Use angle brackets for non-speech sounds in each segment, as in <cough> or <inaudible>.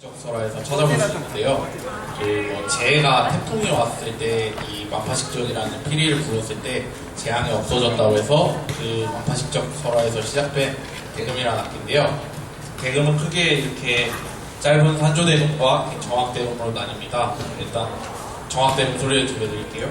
적설화에서 찾아볼 수 있는데요. 그뭐 재해가 태풍이 왔을 때 이 만파식전이라는 피리를 불었을 때 재앙이 없어졌다고 해서 그 만파식적 설화에서 시작된 대금이라는 악기인데요. 대금은 크게 이렇게 짧은 산조대금과 정확대금으로 나뉩니다. 일단 정확대금 소리를 들려드릴게요.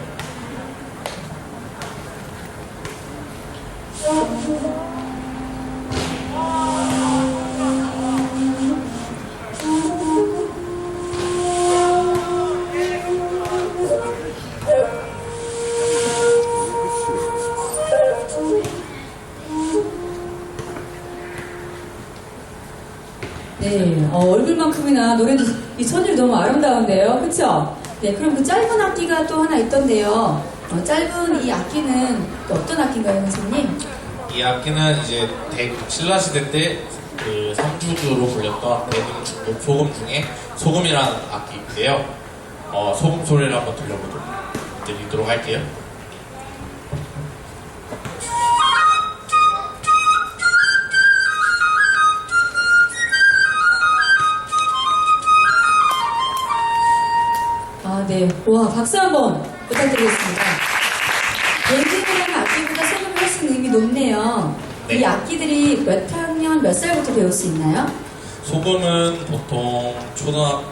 어, 얼굴만큼이나 노래도 이 선율이 너무 아름다운데요, 그쵸? 네, 그럼 그 짧은 악기가 또 하나 있던데요. 어, 짧은 이 악기는 또 어떤 악기인가요, 선생님? 이 악기는 이제 대, 신라 시대 때그 삼주주로 불렸던 대중 중국 소금 중에 소금이라는 악기인데요. 어, 소금 소리를 한번 들려보도록 드리도록 할게요. 네. 와, 박수 한번 부탁드리겠습니다. 밴드라는 악기보다 소금을 하시는 의미 높네요. 네. 이 악기들이 몇 학년, 몇 살부터 배울 수 있나요? 소금은 보통 초등학교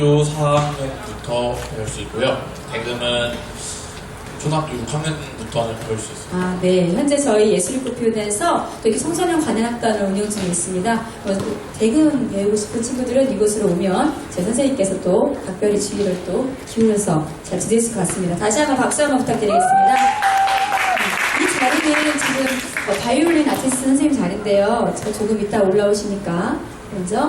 4학년부터 배울 수 있고요. 대금은 초등학교 6학년부터는 배울 수 있습니다. 아, 네. 현재 저희 예술교표대에서 되게 청소년 관현악단을 운영 중에 있습니다. 어, 대금 배우고 싶은 친구들은 이곳으로 오면 제 선생님께서 또 각별히 주의를 또 기울여서 잘 지내실 것 같습니다. 다시 한번 박수 한번 부탁드리겠습니다. 이 자리는 지금 어, 바이올린 아티스트 선생님 자리인데요. 저 조금 이따 올라오시니까 먼저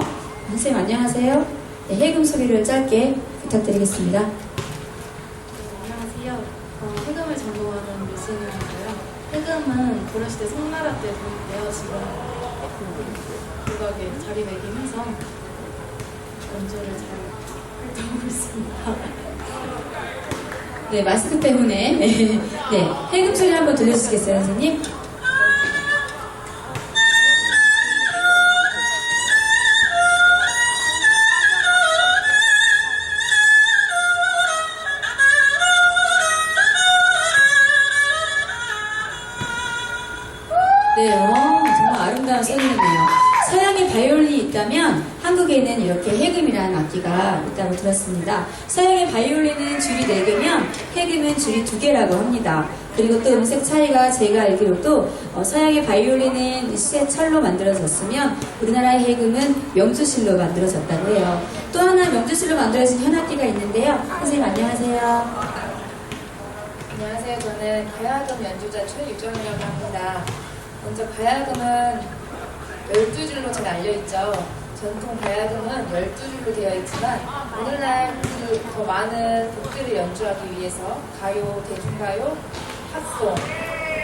선생님 안녕하세요. 네, 해금 소리를 짧게 부탁드리겠습니다. 안녕하세요. 어, 해금을 전공하는 류 진우이고요. 해금은 고려시대 송나라 때그 국악에 자리매김해서 연주를 잘 활동하고 있습니다. 네, 마스크 때문에. <laughs> 네, 해금 소리 한번 들려주시겠어요, 선생님? 네, 어, 정말 아름다운 소리네요. 서양에 바이올린이 있다면 한국에는 이렇게 해금이라는 악기가 있다고 들었습니다. 서양의 바이올린은 줄이 4개면 해금은 줄이 2개라고 합니다. 그리고 또 음색 차이가 제가 알기로도 어, 서양의 바이올린은 쇠 철로 만들어졌으면 우리나라의 해금은 명주실로 만들어졌다고 해요. 또 하나 명주실로 만들어진 현악기가 있는데요. 선생님 안녕하세요. 안녕하세요. 저는 가야금 연주자 최유정이라고 합니다. 먼저 가야금은 12줄로 잘 알려있죠. 전통 가야금은 12줄로 되어 있지만 오늘날 그 더 많은 곡들을 연주하기 위해서 가요, 대중가요, 팝송,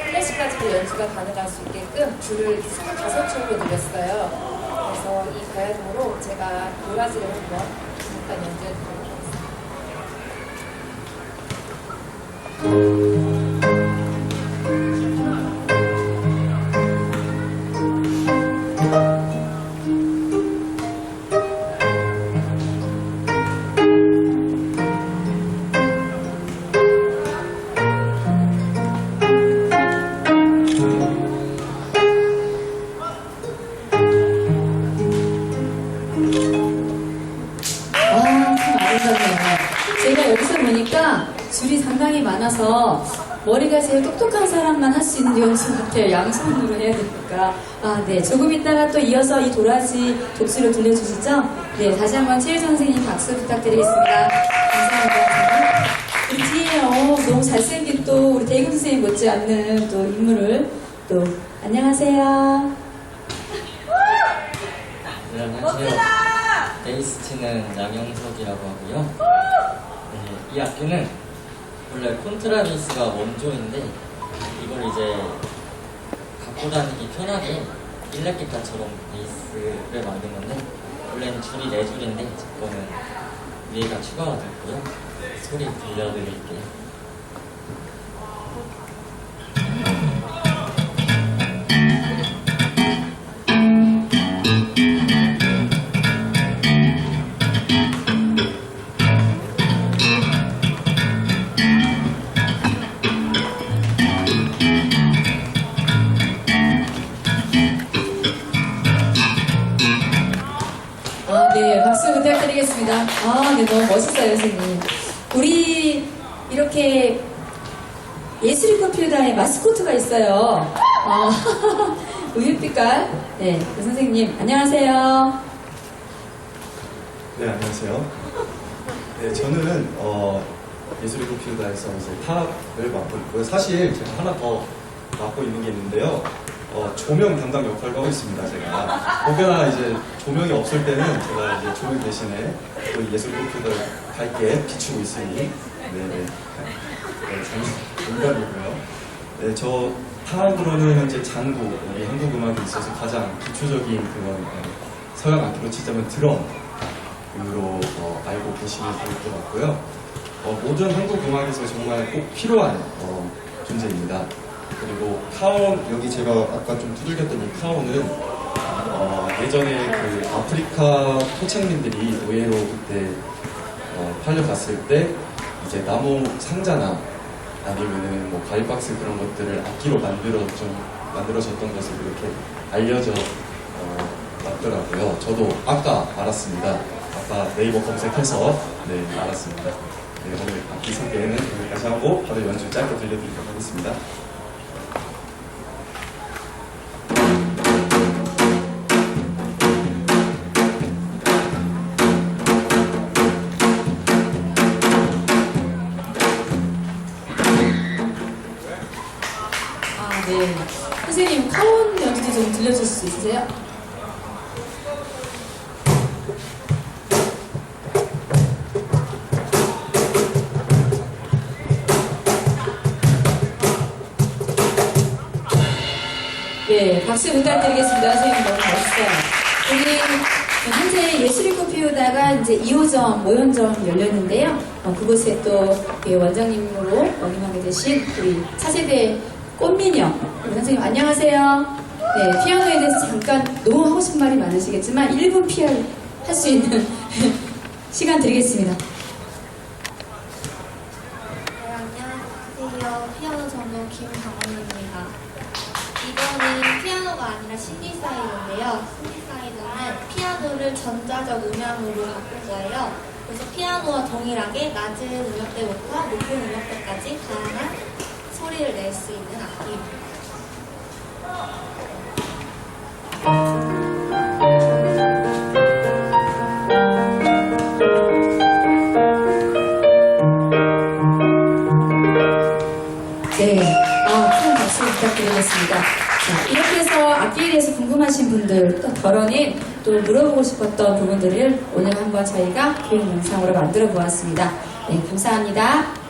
클래식까지도 연주가 가능할 수 있게끔 줄을 25줄로 늘렸어요. 그래서 이 가야금으로 제가 도라지를 한번 잠깐 연주해 드리도록 하겠습니다. 줄이 상당히 많아서 머리가 제일 똑똑한 사람만 할 수 있는 연습 같아요. 양손으로 해야 되니까. 아, 네. 조금 있다가 또 이어서 이 도라지 독수를 들려주시죠? 네. 다시 한번 최일 선생님 박수 부탁드리겠습니다. 감사합니다. 우리 뒤에, 어, 너무 잘생긴 또 우리 대금 선생님 못지않는 또 인물을 또, 안녕하세요. 네, 안녕하세요. 베이스 치는 양영석이라고 하고요. 네, 이 악기는 원래 콘트라베이스가 원조인데 이걸 이제 갖고 다니기 편하게 일렉 기타처럼 베이스를 만든 건데 원래는 줄이 네 줄인데 제 거는 위에가 추가가 됐고요. 소리 들려드릴게요. 아, 네, 너무 멋있어요, 선생님. 우리 이렇게 예술의 컴퓨터의 마스코트가 있어요. 어, <laughs> 우유빛깔. 네, 그 선생님, 안녕하세요. 네, 안녕하세요. 네, 저는 어, 예술의 도피우다에서 이제 탑을 맡고 있고요. 사실 제가 하나 더 맡고 있는 게 있는데요. 어, 조명 담당 역할을 하고 있습니다, 제가. 혹여나 이제 조명이 없을 때는 제가 이제 조명 대신에 또 예술의 도피우다를 밝게 비추고 있으니, 네네. 네, 장- 농담이고요. 네, 저 타악으로는 현재 장구, 우리 한국 음악에 있어서 가장 기초적인 그런 어, 서양 악기로 치자면 드럼, 으로 어, 알고 계시면 좋을 것 같고요. 어, 모든 한국 음악에서 정말 꼭 필요한 어, 존재입니다. 그리고 카온 여기 제가 아까 좀 두들겼던 이 카온은 어, 예전에 그 아프리카 토착민들이 노예로 그때 어, 팔려갔을 때 이제 나무 상자나 아니면은 뭐 과일박스 그런 것들을 악기로 만들어 좀 만들어졌던 것을 이렇게 알려져 어, 왔더라고요. 저도 아까 알았습니다. 아까 네이버 검색해서 네 알았습니다. 네, 오늘 악기 소개는 여기까지 하고 바로 연주 짧게 들려드리도록 하겠습니다. 네. 선생님, 카운 연주도 좀 들려줄 수 있으세요? 네, 박수 부탁드리겠습니다. 선생님 너무 멋있어요. 우리 현재 예술의 꽃 피우다가 이제 2호점, 5연점 열렸는데요. 어, 그곳에 또 예, 원장님으로 원임하게 되신 우리 차세대 꽃미녀 선생님 안녕하세요. 네, 피아노에 대해서 잠깐 너무 하고 싶은 말이 많으시겠지만 1분 PR 할수 있는 <laughs> 시간 드리겠습니다. 네, 안녕하세요. 피아노 전공 김강원입니다. 이거는 피아노가 아니라 신디사이더인데요. 신디사이더는 피아노를 전자적 음향으로 바꾼 거예요. 그래서 피아노와 동일하게 낮은 음역대부터 높은 음역대까지 다양한 소리를 낼 수 있는 악기입니다. 네, 아, 큰 박수 부탁드리겠습니다. 자, 이렇게 해서 악기에 대해서 궁금하신 분들, 또 덜어낸 또 물어보고 싶었던 부분들을 오늘 한번 저희가 교육 영상으로 만들어 보았습니다. 네, 감사합니다.